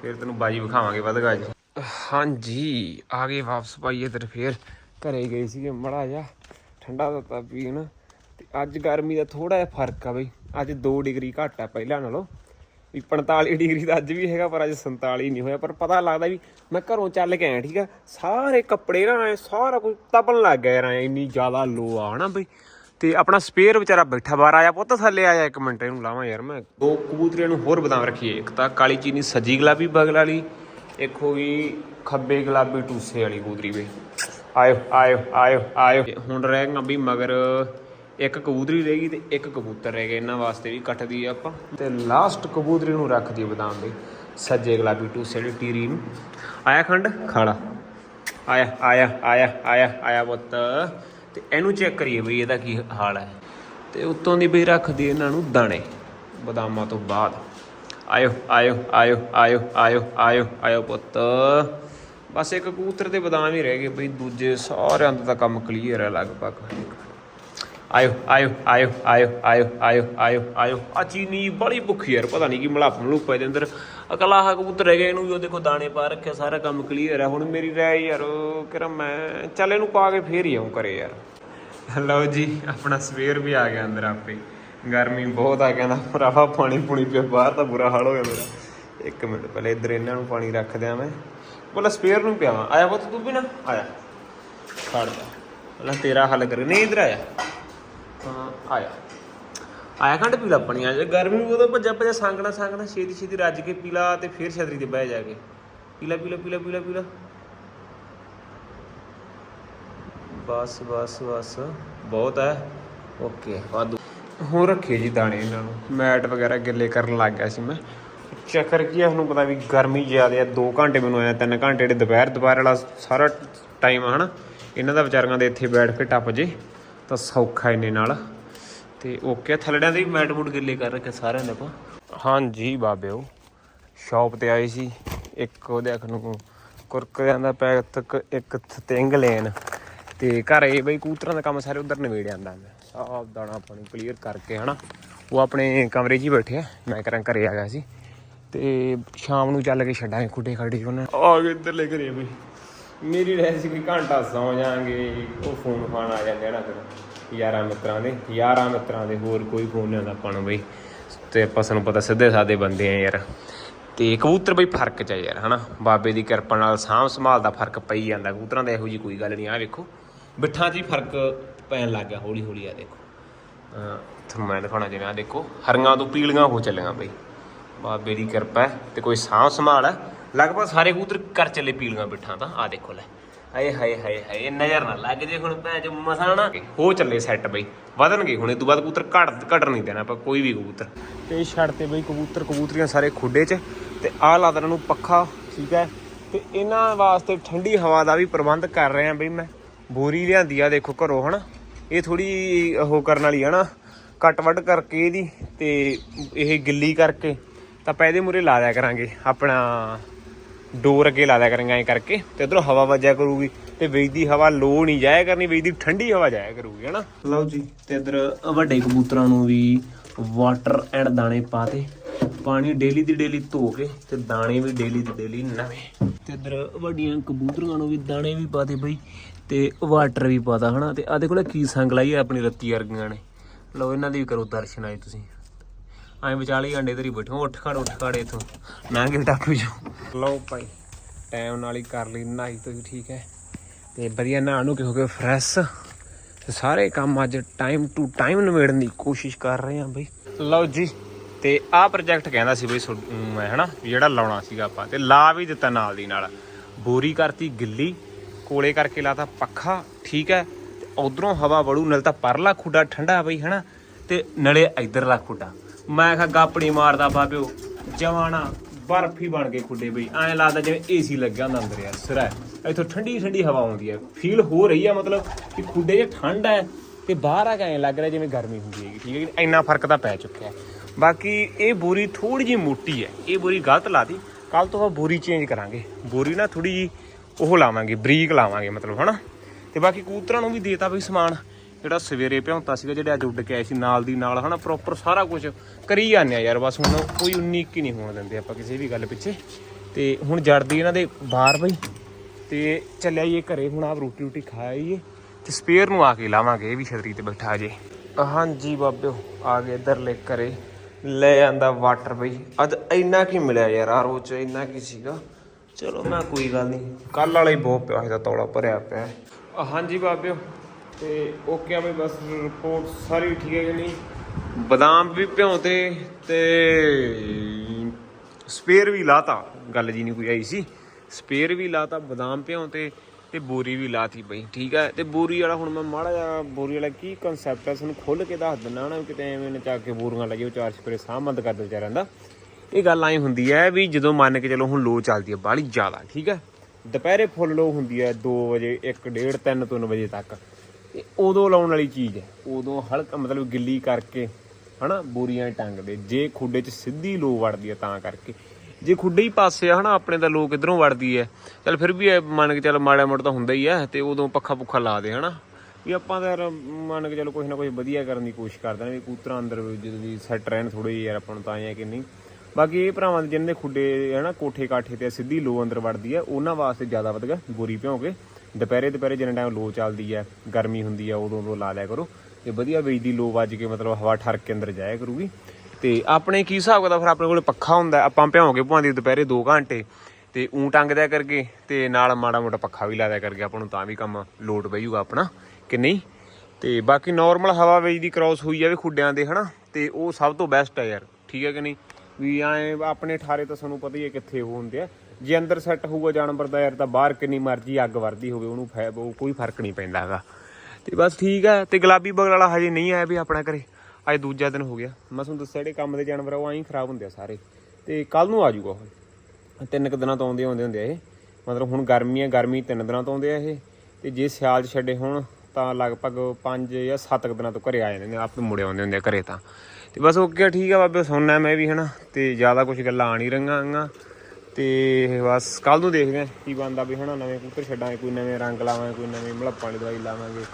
ਫਿਰ ਤੈਨੂੰ ਬਾਜੀ ਵਿਖਾਵਾਂਗੇ ਵਧਗਾ ਜੀ ਹਾਂਜੀ, ਆ ਗਏ ਵਾਪਸ ਪਾਈਏ ਤੇ ਫਿਰ। ਘਰੇ ਗਏ ਸੀਗੇ ਮੜਾ ਜਾ ਠੰਡਾ ਦਿੱਤਾ ਪੀਣ। ਤੇ ਅੱਜ ਗਰਮੀ ਦਾ ਥੋੜਾ ਜਿਹਾ ਫ਼ਰਕ ਆ ਬਈ। ਅੱਜ 2 ਡਿਗਰੀ ਘੱਟ ਆ ਪਹਿਲਾਂ ਨਾਲੋਂ। ਵੀ 45 ਡਿਗਰੀ ਤਾਂ ਅੱਜ ਵੀ ਹੈਗਾ, ਪਰ ਅੱਜ 47 ਨਹੀਂ ਹੋਇਆ। ਪਰ ਪਤਾ ਲੱਗਦਾ ਵੀ ਮੈਂ ਘਰੋਂ ਚੱਲ ਕੇ ਆਇਆ, ਠੀਕ ਆ? ਸਾਰੇ ਕੱਪੜੇ ਨਾ ਐਂ, ਸਾਰਾ ਕੁਝ ਤਪਣ ਲੱਗ ਗਿਆ ਯਾਰ ਇੰਨੀ ਜ਼ਿਆਦਾ ਲੋ ਆ, ਹਨਾ ਬਈ? ਤੇ ਆਪਣਾ ਸਪੇਅਰ ਵਿਚਾਰਾ ਬੈਠਾ ਬਾਹਰ ਆਇਆ, ਪੁੱਤ ਥੱਲੇ ਆਇਆ ਇੱਕ ਮਿੰਟ, ਇਹਨੂੰ ਲਾਵਾਂ ਯਾਰ ਮੈਂ। ਦੋ ਕਬੂਤਰਿਆਂ ਨੂੰ ਹੋਰ ਬਦਾਮ ਰੱਖੀਏ। ਇੱਕ ਤਾਂ ਕਾਲੀ ਚੀਨੀ ਸੱਜੀ ਗੁਲਾਬੀ ਬਗਲ ਵਾਲੀ, ਇੱਕ ਹੋ ਗਈ ਖੱਬੇ ਗੁਲਾਬੀ ਟੂਸੇ ਵਾਲੀ ਕਬੂਤਰੀ ਬਈ। ਆਇਓ ਆਇਓ ਆਇਓ ਆਇਓ। ਹੁਣ ਰਹਿ ਗਈਆਂ ਵੀ ਮਗਰ ਇੱਕ ਕਬੂਤਰੀ ਰਹਿ ਗਈ ਤੇ ਇੱਕ ਕਬੂਤਰ ਰਹਿ ਗਏ ਇਹਨਾਂ ਵਾਸਤੇ ਵੀ ਕੱਟ ਦਈਏ ਆਪਾਂ। ਤੇ ਲਾਸਟ ਕਬੂਤਰੀ ਨੂੰ ਰੱਖ ਦਈਏ ਬਦਾਮ ਦੇ। ਸੱਜੇ ਗੁਲਾਬੀ ਟੂਸੇ ਦੀ ਟੀਰੀ ਨੂੰ। ਆਇਆ ਖੰਡ? ਖਾਲਾ। ਆਇਆ ਆਇਆ ਆਇਆ ਆਇਆ ਆਇਆ ਪੁੱਤ। ਤੇ ਇਹਨੂੰ ਚੈੱਕ ਕਰੀਏ ਬਈ ਇਹਦਾ ਕੀ ਹਾਲ ਹੈ। ਤੇ ਉੱਤੋਂ ਦੀ ਬਈ ਰੱਖ ਦਈਏ ਇਹਨਾਂ ਨੂੰ ਦਾਣੇ ਬਦਾਮਾਂ ਤੋਂ ਬਾਅਦ। ਆਇਓ ਆਇਓ ਆਇਓ ਆਇਓ ਆਇਓ ਆਇਓ ਆਇਓ ਪੁੱਤ। ਬਸ ਇੱਕ ਕਬੂਤਰ ਦੇ ਬਦਾਮ ਹੀ ਰਹਿ ਗਏ ਬਈ। ਦੂਜੇ ਸਾਰਿਆਂ ਦਾ ਤਾਂ ਕੰਮ ਕਲੀਅਰ ਹੈ ਲਗਭਗ। ਆਇਓ ਆਇਓ ਆਇਓ ਆਇਓ ਆਇਓ ਆਇਓ ਆਇਓ ਆਇਓ। ਆ ਚੀਨੀ ਬੜੀ ਭੁੱਖੀ ਯਾਰ, ਪਤਾ ਨਹੀਂ ਕੀ ਮਲਾਪ ਮਲੂਪਾ ਇਹਦੇ ਅੰਦਰ। ਅਕਲਾ ਆਹ ਕਬੂਤਰ ਰਹਿ ਗਏ ਇਹਨੂੰ ਵੀ ਉਹ ਦੇਖੋ ਦਾਣੇ ਪਾ ਰੱਖਿਆ, ਸਾਰਾ ਕੰਮ ਕਲੀਅਰ ਹੈ ਹੁਣ ਮੇਰੀ ਰਹਿ ਯਾਰ ਕਿਰਾ ਮੈਂ ਚੱਲ ਇਹਨੂੰ ਪਾ ਕੇ ਫੇਰ ਹੀ ਆਉਂ ਕਰੇ ਯਾਰ। ਲਓ ਜੀ, ਆਪਣਾ ਸਵੇਰ ਵੀ ਆ ਗਿਆ ਅੰਦਰ ਆਪੇ। ਗਰਮੀ ਬਹੁਤ ਆ, ਕਹਿੰਦਾ ਭਰਾਵਾ ਪਾਣੀ ਪੂਣੀ ਪਿਆ ਬਾਹਰ ਤਾਂ ਬੁਰਾ ਹਾਲ ਹੋ ਗਿਆ ਮੇਰਾ। ਇੱਕ ਮਿੰਟ, ਪਹਿਲੇ ਇੱਧਰ ਇਹਨਾਂ ਨੂੰ ਪਾਣੀ ਰੱਖ ਦਿਆਂ ਮੈਂ। ਬੋਲਾ ਸਪੇਅਰ ਨੂੰ ਪਿਆਵਾਂ। ਆਇਆ ਪੁੱਤ, ਤੂੰ ਵੀ ਨਾ? ਆਇਆ। ਖੜ ਜਾ। ਪਹਿਲਾਂ ਤੇਰਾ ਹੱਲ ਕਰੇ। ਨਹੀਂ ਇੱਧਰ ਆਇਆ। ਹਾਂ, ਆਇਆ। ਆਇਆ ਖੰਡ ਪੀਲਾ ਪਾਣੀ ਆ ਜਾ ਗਰਮੀ ਉਦੋਂ ਭੱਜਾ ਭੱਜਾ ਸੰਗਣਾ ਸੰਗਣਾ ਛੇਤੀ ਛੇਤੀ ਰੱਜ ਕੇ ਪੀਲਾ ਤੇ ਫਿਰ ਛਤਰੀ ਤੇ ਬਹਿ ਜਾ ਕੇ। ਪੀਲਾ ਪੀਲਾ ਪੀਲਾ ਪੀਲਾ ਪੀਲਾ ਬਸ ਬਸ ਬਸ। ਬਹੁਤ ਹੈ। ਓਕੇ, ਵਾਧੂ। ਹੁਣ ਰੱਖੇ ਜੀ ਦਾਣੇ ਇਹਨਾਂ ਨੂੰ। ਮੈਟ ਵਗੈਰਾ ਗਿੱਲੇ ਕਰਨ ਲੱਗ ਗਿਆ ਸੀ ਮੈਂ। ਚੱਕਰ ਕੀ ਹੈ ਤੁਹਾਨੂੰ ਪਤਾ ਵੀ ਗਰਮੀ ਜ਼ਿਆਦਾ ਆ 2 ਘੰਟੇ ਮੈਨੂੰ ਆਇਆ 3 ਘੰਟੇ ਜਿਹੜੇ ਦੁਪਹਿਰ ਦੁਪਹਿਰ ਵਾਲਾ ਸਾਰਾ ਟਾਈਮ ਆ, ਹਨਾ। ਇਹਨਾਂ ਦਾ ਵਿਚਾਰੀਆਂ ਦੇ ਇੱਥੇ ਬੈਠ ਕੇ ਟੱਪ ਜੇ। ਤਾਂ ਸੌਖਾ ਇਹਨੇ ਨਾਲ। ਤੇ ਓਕੇ ਥੱਲੜਿਆਂ ਦੇ ਵੀ ਮੈਟ ਮੂਟ ਗਿੱਲੇ ਕਰ ਰੱਖੇ ਸਾਰਿਆਂ ਦੇ ਆਪਾਂ। ਹਾਂਜੀ ਬਾਬਿਓ ਸ਼ਾਪ ਤੇ ਆਏ ਸੀ। ਇੱਕ ਉਹਦੇ ਅੱਖ ਨੂੰ ਕੁਰਕਰਿਆਂ ਦਾ ਪੈਕਟ ਇੱਕ ਤਿੰਗ ਲੈਣ। ਤੇ ਘਰ ਇਹ ਬਈ ਕੂਤਰਾਂ ਦਾ ਕੰਮ ਸਾਰੇ ਉਧਰ ਨਵੇੜ ਆਂਦਾ ਮੈਂ। ਸਾਫ਼ ਦਾਣਾ ਪਾਣੀ ਕਲੀਅਰ ਕਰਕੇ ਹਨਾ। ਉਹ ਆਪਣੇ ਕਮਰੇ 'ਚ ਹੀ ਬੈਠੇ ਆ। ਮੈਂ ਕਰਾਂ ਘਰੇ ਆ ਗਿਆ ਸੀ। ਤੇ ਸ਼ਾਮ ਨੂੰ ਚੱਲ ਕੇ ਛੱਡਾਂਗੇ ਖੁੱਡੇ ਖੜੇ ਉਹਨਾਂ ਆ ਗਏ ਇੱਧਰਲੇ ਘਰੇ ਬਈ। ਮੇਰੀ ਰਹਿ ਸੀ ਕੋਈ ਘੰਟਾ ਸੌ ਜਾਾਂਗੇ ਉਹ ਫੋਨ ਫਾਨ ਆ ਜਾਂਦੇ ਆ ਨਾ ਫਿਰ। ਯਾਰਾਂ ਮਿੱਤਰਾਂ ਦੇ, ਯਾਰਾਂ ਮਿੱਤਰਾਂ ਦੇ ਹੋਰ ਕੋਈ ਫੋਨ ਨਹੀਂ ਆਉਂਦਾ ਆਪਾਂ ਨੂੰ ਬਈ। ਤੇ ਆਪਾਂ ਸਾਨੂੰ ਪਤਾ ਸਿੱਧੇ ਸਾਦੇ ਬੰਦੇ ਆ ਯਾਰ। ਤੇ ਕਬੂਤਰ ਬਈ ਫ਼ਰਕ ਚ ਆ ਯਾਰ, ਹਨਾ? ਬਾਬੇ ਦੀ ਕਿਰਪਾ ਨਾਲ ਸਾਂਭ ਸੰਭਾਲ ਦਾ ਫ਼ਰਕ ਪਈ ਜਾਂਦਾ। ਕਬੂਤਰਾਂ ਦਾ ਇਹੋ ਜੀ ਕੋਈ ਗੱਲ ਨਹੀਂ ਆ ਵੇਖੋ। ਬਿੱਠਾਂ 'ਚ ਹੀ ਫ਼ਰਕ ਪੈਣ ਲੱਗ ਗਿਆ ਹੌਲੀ ਹੌਲੀ ਆ ਦੇਖੋ। ਅਹ, ਤੁਹਾਨੂੰ ਮੈਂ ਦਿਖਾਉਣਾ ਜਿਵੇਂ ਆ ਦੇਖੋ, ਹਰੀਆਂ ਤੋਂ ਪੀਲੀਆਂ ਹੋ ਚੱਲੀਆਂ ਬਈ। ਬਾਬੇ ਦੀ ਕਿਰਪਾ ਹੈ ਤੇ ਕੋਈ ਸਾਂਭ ਸੰਭਾਲ ਹੈ। ਲਗਭਗ ਸਾਰੇ ਕਬੂਤਰ ਕਰ ਚੱਲੇ ਪੀਲੀਆਂ ਬਿੱਠਾਂ ਤਾਂ ਆ ਦੇਖੋ ਲੈ। ਹਾਏ ਹਾਏ ਹਾਏ ਹਾਏ ਨਜ਼ਰ ਨਾ ਲੱਗ ਜੇ ਹੁਣ ਭੈਣ ਚ ਮਸਾਣਾ ਹੋ ਚੱਲੇ ਸੈੱਟ ਬਈ। ਵਧਣਗੇ ਹੁਣ ਇਹ ਤੋਂ ਬਾਅਦ ਕਬੂਤਰ ਘਟ ਘਟ ਨਹੀਂ ਦੇਣਾ ਆਪਾਂ ਕੋਈ ਵੀ ਕਬੂਤਰ। ਤੇ ਛੱਡ ਤੇ ਬਈ ਕਬੂਤਰ ਕਬੂਤਰੀਆਂ ਸਾਰੇ ਖੁੱਡੇ 'ਚ ਤੇ ਆਹ ਲਾ ਦੇਣਾ ਨੂੰ ਪੱਖਾ ਠੀਕ ਹੈ? ਤੇ ਇਹਨਾਂ ਵਾਸਤੇ ਠੰਡੀ ਹਵਾ ਦਾ ਵੀ ਪ੍ਰਬੰਧ ਕਰ ਰਹੇ ਆ ਬਈ ਮੈਂ। ਬੋਰੀ ਲਿਆਂਦੀ ਆ ਦੇਖੋ ਘਰੋਂ ਹਨਾ? ਇਹ ਥੋੜੀ ਉਹ ਕਰਨ ਵਾਲੀ ਹੈ ਨਾ ਕੱਟ ਵੱਢ ਕਰਕੇ ਇਹਦੀ ਤੇ ਇਹ ਗਿੱਲੀ ਕਰਕੇ ਤਾਂ ਆਪਾਂ ਇਹਦੇ ਮੂਰੇ ਲਾ ਦਿਆ ਕਰਾਂਗੇ ਆਪਣਾ ਡੋਰ ਅੱਗੇ ਲਾ ਲਿਆ ਕਰਾਂਗੇ ਐਂ ਕਰਕੇ ਤੇ ਇਧਰੋਂ ਹਵਾ ਵੱਜਿਆ ਕਰੂਗੀ ਤੇ ਵੇਚ ਦੀ ਹਵਾ ਲੋ ਨਹੀਂ ਜਾਇਆ ਕਰਨੀ ਵੇਚ ਦੀ ਠੰਡੀ ਹਵਾ ਜਾਇਆ ਕਰੂਗੀ, ਹਨਾ? ਲਓ ਜੀ, ਤੇ ਇਧਰ ਵੱਡੇ ਕਬੂਤਰਾਂ ਨੂੰ ਵੀ ਵਾਟਰ ਐਂਡ ਦਾਣੇ ਪਾਤੇ ਪਾਣੀ ਡੇਲੀ ਦੀ ਡੇਲੀ ਧੋ ਕੇ ਤੇ ਦਾਣੇ ਵੀ ਡੇਲੀ ਦੀ ਡੇਲੀ ਨਵੇਂ। ਤੇ ਇਧਰ ਵੱਡੀਆਂ ਕਬੂਤਰਾਂ ਨੂੰ ਵੀ ਦਾਣੇ ਵੀ ਪਾਤੇ ਬਈ, ਤੇ ਵਾਟਰ ਵੀ ਪਾਤਾ ਹਨਾ? ਤੇ ਆਦੇ ਕੋਲੇ ਕੀ ਸੰਗ ਲਾਈ ਆ ਆਪਣੀ ਰੱਤੀ ਵਰਗੀਆਂ ਨੇ। ਲਓ, ਇਹਨਾਂ ਦੀ ਵੀ ਕਰੋ ਦਰਸ਼ਨ ਆਏ ਤੁਸੀਂ। ਐਂ ਵਿਚਾਲੇ ਅੰਡੇ ਤੇਰੀ ਬੈਠੋ, ਉੱਠ ਖੜ ਉੱਠ ਖੜ ਇਥੋਂ। ਨਾ ਕਿ ਟੱਪ ਜੋ ਲਓ ਭਾਈ ਟਾਈਮ ਨਾਲ ਹੀ ਕਰ ਲਈ ਨਹਾਈ ਵੀ ਠੀਕ ਹੈ। ਤੇ ਵਧੀਆ ਨਹਾ ਨੂੰ ਕਿ ਹੋ ਗਏ ਫਰੈਸ਼ ਤੇ ਸਾਰੇ ਕੰਮ ਅੱਜ ਟਾਈਮ ਟੂ ਟਾਈਮ ਨਿਬੇੜਨ ਦੀ ਕੋਸ਼ਿਸ਼ ਕਰ ਰਹੇ ਹਾਂ ਬਈ। ਲਓ ਜੀ, ਤੇ ਆਹ ਪ੍ਰੋਜੈਕਟ ਕਹਿੰਦਾ ਸੀ ਬਈ ਮੈਂ ਹਨਾ ਵੀ ਜਿਹੜਾ ਲਾਉਣਾ ਸੀਗਾ ਆਪਾਂ, ਤੇ ਲਾ ਵੀ ਦਿੱਤਾ ਨਾਲ ਦੀ ਨਾਲ। ਬੋਰੀ ਕਰਤੀ ਗਿੱਲੀ, ਕੋਲੇ ਕਰਕੇ ਲਾਤਾ ਪੱਖਾ, ਠੀਕ ਹੈ। ਤੇ ਉਧਰੋਂ ਹਵਾ ਵੜੂ, ਨਾਲ ਤਾਂ ਪਰਲਾ ਖੁੱਡਾ ਠੰਡਾ ਬਈ ਹਨਾ ਤੇ ਨਲੇ ਇਧਰਲਾ ਖੁੱਡਾ। ਮੈਂ ਕਿਹਾ ਗੱਪ ਨਹੀਂ ਮਾਰਦਾ ਬਾਬਿਓ। ਜਵਾਨਾ ਬਰਫ ਹੀ ਬਣ ਗਏ ਖੁੱਡੇ ਬਈ। ਐਂ ਲੱਗਦਾ ਜਿਵੇਂ ਏਸੀ ਲੱਗਿਆ ਹੁੰਦਾ ਅੰਦਰ ਯਾਰ, ਸਿਰਾ। ਇੱਥੋਂ ਠੰਡੀ ਠੰਡੀ ਹਵਾ ਆਉਂਦੀ ਹੈ ਫੀਲ ਹੋ ਰਹੀ ਹੈ ਮਤਲਬ ਕਿ ਖੁੱਡੇ 'ਚ ਠੰਡ ਹੈ ਤੇ ਬਾਹਰ ਆ ਕੇ ਐਂ ਲੱਗ ਰਿਹਾ ਜਿਵੇਂ ਗਰਮੀ ਹੁੰਦੀ ਹੈਗੀ, ਠੀਕ ਹੈ ਇੰਨਾ ਫ਼ਰਕ ਤਾਂ ਪੈ ਚੁੱਕਿਆ ਹੈ। ਬਾਕੀ ਇਹ ਬੋਰੀ ਥੋੜੀ ਜਿਹੀ ਮੋਟੀ ਹੈ। ਇਹ ਬੋਰੀ ਗਲਤ ਲਾਤੀ ਕੱਲ ਤੋਂ ਆਪਾਂ ਬੋਰੀ ਚੇਂਜ ਕਰਾਂਗੇ। ਬੋਰੀ ਨਾ ਥੋੜੀ ਜੀ ਉਹ ਲਾਵਾਂਗੇ, ਬਰੀਕ ਲਾਵਾਂਗੇ ਮਤਲਬ, ਹਨਾ? ਤੇ ਬਾਕੀ ਕੂਤਰਾਂ ਨੂੰ ਵੀ ਦੇਤਾ ਬਈ ਸਮਾਨ। ਜਿਹੜਾ ਸਵੇਰੇ ਭਿਉਂਤਾ ਸੀਗਾ, ਜਿਹੜੇ ਅੱਜ ਉੱਡ ਕੇ ਆਏ ਸੀ ਨਾਲ ਦੀ ਨਾਲ, ਹਨਾ ਪ੍ਰੋਪਰ ਸਾਰਾ ਕੁਝ ਕਰੀ ਜਾਂਦੇ ਆ ਯਾਰ, ਬਸ ਹੁਣ ਕੋਈ 19 ਕੀ ਨਹੀਂ ਹੋਣ ਦਿੰਦੇ ਆਪਾਂ ਕਿਸੇ ਵੀ ਗੱਲ ਪਿੱਛੇ। ਤੇ ਹੁਣ ਜੜਦੀ ਇਹਨਾਂ ਦੇ ਬਾਹਰ ਬਈ, ਤੇ ਚੱਲਿਆ ਇਹ ਘਰੇ, ਹੁਣ ਆਪ ਰੋਟੀ ਰੋਟੀ ਖਾ ਆਈਏ, ਤੇ ਸਪੇਅਰ ਨੂੰ ਆ ਕੇ ਲਾਵਾਂਗੇ, ਇਹ ਵੀ ਛਤਰੀ ਤੇ ਬੈਠਾ ਜੇ। ਹਾਂਜੀ ਬਾਬਿਓ, ਆ ਗਏ ਇੱਧਰ ਲੈ ਘਰੇ, ਲੈ ਆਂਦਾ ਵਾਟਰ ਬਈ। ਅੱਜ ਇੰਨਾ ਕੀ ਮਿਲਿਆ ਯਾਰ ਆ ਰੋਜ਼ ਇੰਨਾ ਕੀ ਸੀਗਾ। ਚਲੋ ਮੈਂ ਕੋਈ ਗੱਲ ਨਹੀਂ ਕੱਲ ਵਾਲਾ ਹੀ ਬਹੁਤ ਪਿਆ ਇਹਦਾ ਤੌਲਾ ਭਰਿਆ ਪਿਆ। ਹਾਂਜੀ ਬਾਬਿਓ ਤੇ ਓਕੇ ਆ ਬਈ ਬਸ ਰਿਪੋਰਟ ਸਾਰੀ ਠੀਕ ਹੈ ਕਿ ਨਹੀਂ ਬਦਾਮ ਵੀ ਭਿਉਂਤੇ ਤੇ ਸਪੇਅਰ ਵੀ ਲਾਤਾ, ਗੱਲ ਜੀ ਨਹੀਂ ਕੋਈ ਆਈ ਸੀ। ਸਪੇਅਰ ਵੀ ਲਾਤਾ, ਬਦਾਮ ਭਿਉਂਤੇ ਤੇ ਬੋਰੀ ਵੀ ਲਾਤੀ ਬਈ, ਠੀਕ ਹੈ। ਤੇ ਬੋਰੀ ਵਾਲਾ ਹੁਣ ਮੈਂ ਮਾੜਾ ਜਿਹਾ, ਬੋਰੀ ਵਾਲਾ ਕੀ ਕਨਸੈਪਟ ਹੈ, ਤੁਹਾਨੂੰ ਖੁੱਲ ਕੇ ਦੱਸ ਦਿੰਦਾ ਨਾ ਵੀ ਕਿਤੇ ਐਵੇਂ ਨਚਾ ਕੇ ਬੋਰੀਆਂ ਲੱਗੇ, ਉਹ ਚਾਰ ਸਪਰੇ ਸਾਹ ਕਰਦੇ ਕਰ ਵਿਚਾਰਿਆਂ ਦਾ। ਇਹ ਗੱਲ ਐਂ ਹੁੰਦੀ ਹੈ ਵੀ ਜਦੋਂ ਮੰਨ ਕੇ ਚਲੋ ਹੁਣ ਲੋ ਚੱਲਦੀ ਹੈ ਬਾਹਲੀ ਜ਼ਿਆਦਾ, ਠੀਕ ਹੈ। ਦੁਪਹਿਰੇ ਫੁੱਲ ਲੋ ਹੁੰਦੀ ਹੈ 2 ਵਜੇ 1 1.5 3 3 ਵਜੇ ਤੱਕ। ਤੇ ਉਦੋਂ ਲਾਉਣ ਵਾਲੀ ਚੀਜ਼ ਹੈ। ਉਦੋਂ ਹਲਕਾ ਮਤਲਬ ਗਿੱਲੀ ਕਰਕੇ, ਹਨਾ, ਬੋਰੀਆਂ ਟੰਗਦੇ। ਜੇ ਖੁੱਡੇ 'ਚ ਸਿੱਧੀ ਲੋ ਵੜਦੀ ਹੈ ਤਾਂ ਕਰਕੇ। ਜੇ ਖੁੱਡੇ ਹੀ ਪਾਸੇ ਆ, ਹਨਾ, ਆਪਣੇ ਤਾਂ ਲੋਕ ਇਧਰੋਂ ਵੜਦੀ ਹੈ। ਚਲ ਫਿਰ ਵੀ ਇਹ ਮੰਨ ਕੇ ਚੱਲ ਮਾੜਾ ਮੋਟਾ ਤਾਂ ਹੁੰਦਾ ਹੀ ਹੈ ਤੇ ਉਦੋਂ ਪੱਖਾ ਪੁੱਖਾ ਲਾ ਦੇ, ਹਨਾ। ਵੀ ਆਪਾਂ ਤਾਂ ਯਾਰ ਮੰਨ ਕੇ ਚਲੋ ਕੁਝ ਨਾ ਕੁਝ ਵਧੀਆ ਕਰਨ ਦੀ ਕੋਸ਼ਿਸ਼ ਕਰਦੇ ਨੇ ਵੀ ਕੂਤਰਾਂ ਅੰਦਰ ਜਦੋਂ ਵੀ ਸੈੱਟ ਰਹਿਣ ਥੋੜੇ ਜਿਹੇ ਯਾਰ ਆਪਾਂ ਨੂੰ ਤਾਂ ਆਏ ਕਿ ਨਹੀਂ। ਬਾਕੀ ਇਹ ਭਰਾਵਾਂ ਦੇ ਜਿਹਨਾਂ ਦੇ ਖੁੱਡੇ, ਹਨਾ ਕੋਠੇ ਕਾਠੇ ਤੇ ਸਿੱਧੀ ਲੋ ਅੰਦਰ ਵੜਦੀ ਹੈ, ਉਹਨਾਂ ਵਾਸਤੇ ਜ਼ਿਆਦਾ ਵਧੀਆ ਬੋਰੀ ਭਿਉਂ ਕੇ। ਦੁਪਹਿਰੇ ਦੁਪਹਿਰੇ ਜਿੰਨਾ ਟਾਈਮ ਲੋ ਚੱਲਦੀ ਹੈ, ਗਰਮੀ ਹੁੰਦੀ ਹੈ, ਉਦੋਂ ਉਦੋਂ ਲਾ ਲਿਆ ਕਰੋ। ਤੇ ਵਧੀਆ ਵੇਚ ਦੀ ਲੋ ਵੱਜ ਕੇ ਮਤਲਬ ਹਵਾ ਠਰ ਕੇ ਅੰਦਰ ਜਾਇਆ ਕਰੂਗੀ। ਤੇ ਆਪਣੇ ਕੀ ਹਿਸਾਬ ਕਰਦਾ ਫਿਰ ਆਪਣੇ ਕੋਲ ਪੱਖਾ ਹੁੰਦਾ ਆਪਾਂ ਭਿਉਂ ਕੇ ਭੁਆਂਦੀ ਦੁਪਹਿਰੇ 2 ਘੰਟੇ। ਤੇ ਊਂ ਟੰਗ ਦਿਆ ਕਰਕੇ ਤੇ ਨਾਲ ਮਾੜਾ ਮੋਟਾ ਪੱਖਾ ਵੀ ਲਾ ਦਿਆ ਕਰਕੇ ਆਪਾਂ ਨੂੰ ਤਾਂ ਵੀ ਕੰਮ ਲੋਡ ਪੈ ਜਾਊਗਾ ਆਪਣਾ, ਕਿ ਨਹੀਂ? ਤੇ ਬਾਕੀ ਨਾਰਮਲ ਹਵਾ ਵੇਚ ਦੀ ਕ੍ਰਾਸ ਹੋਈ ਜਾਵੇ ਖੁੱਡਿਆਂ ਦੇ, ਹਨਾ? ਤੇ ਉਹ ਸਭ ਤੋਂ ਬੈਸਟ ਹੈ ਯਾਰ, ਠੀਕ ਹੈ ਕਿ ਨਹੀਂ? ਵੀ ਐ ਆਪਣੇ ਠਾਰੇ ਤਾਂ ਸਾਨੂੰ ਪਤਾ ਹੀ ਹੈ ਕਿੱਥੇ ਉਹ ਹੁੰਦੇ ਆ। ਜੇ ਅੰਦਰ ਸੈੱਟ ਹੋਊਗਾ ਜਾਨਵਰ ਦਾ ਯਾਰ ਤਾਂ ਬਾਹਰ ਕਿੰਨੀ ਮਰਜ਼ੀ ਅੱਗ ਵਰਦੀ ਹੋਵੇ, ਉਹਨੂੰ ਫੈ- ਉਹ ਕੋਈ ਫ਼ਰਕ ਨਹੀਂ ਪੈਂਦਾ ਹੈਗਾ। ਤੇ ਬਸ ਠੀਕ ਹੈ, ਤੇ ਗੁਲਾਬੀ ਬਗਲ ਵਾਲਾ ਹਜੇ ਨਹੀਂ ਆਇਆ ਵੀ ਆਪਣਾ ਘਰੇ। ਅੱਜ ਦੂਜਾ ਦਿਨ ਹੋ ਗਿਆ। ਮੈਂ ਤੁਹਾਨੂੰ ਦੱਸਿਆ ਜਿਹੜੇ ਕੰਮ ਦੇ ਜਾਨਵਰ ਆ, ਉਹ ਐਂ ਖਰਾਬ ਹੁੰਦੇ ਆ ਸਾਰੇ। ਤੇ ਕੱਲ ਨੂੰ ਆ ਜਾਊਗਾ ਉਹ। ਤਿੰਨ ਕੁ ਦਿਨਾਂ ਤੋਂ ਆਉਂਦੇ ਆਉਂਦੇ ਹੁੰਦੇ ਆ ਇਹ। ਮਤਲਬ ਹੁਣ ਗਰਮੀ ਹੈ, ਗਰਮੀ ਤਿੰਨ ਦਿਨਾਂ ਤੋਂ ਆਉਂਦੇ ਆ ਇਹ। ਤੇ ਜੇ ਸਿਆਲ ਛੱਡੇ ਹੋਣ, ਤਾਂ ਲਗਭਗ 5 ਜਾਂ 7 ਕੁ ਦਿਨਾਂ ਤੋਂ ਘਰੇ ਆ ਜਾਂਦੇ ਨੇ, ਆਪੇ ਮੁੜੇ ਆਉਂਦੇ ਹੁੰਦੇ ਆ ਘਰੇ ਤਾਂ। ਤੇ ਬਸ ਓਕੇ ਠੀਕ ਆ ਬਾਬੇ, ਸੁਣਨਾ ਮੈਂ ਵੀ ਹਨਾ। ਤੇ ਜ਼ਿਆਦਾ ਕੁਝ ਗੱਲਾਂ ਆ ਨਹੀਂ ਰਹੀਆਂ ਤੇ ਬਸ ਕੱਲ ਨੂੰ ਦੇਖਦੇ ਆ ਕੀ ਬਣਦਾ ਵੀ ਹਨਾ, ਨਵੇਂ ਕੂਕਰ ਛੱਡਾਂਗੇ, ਕੋਈ ਨਵੇਂ ਰੰਗ ਲਾਵਾਂਗੇ, ਕੋਈ ਨਵੇਂ ਮਲੱਪਾਂ ਦੀ ਦਵਾਈ ਲਾਵਾਂਗੇ।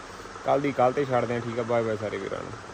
ਕੱਲ ਦੀ ਕੱਲ ਤੇ ਛੱਡਦੇ ਆ ਠੀਕ ਆ ਬਾਏ ਬਾਏ ਸਾਰੇ ਵੀਰਾਂ ਨੂੰ।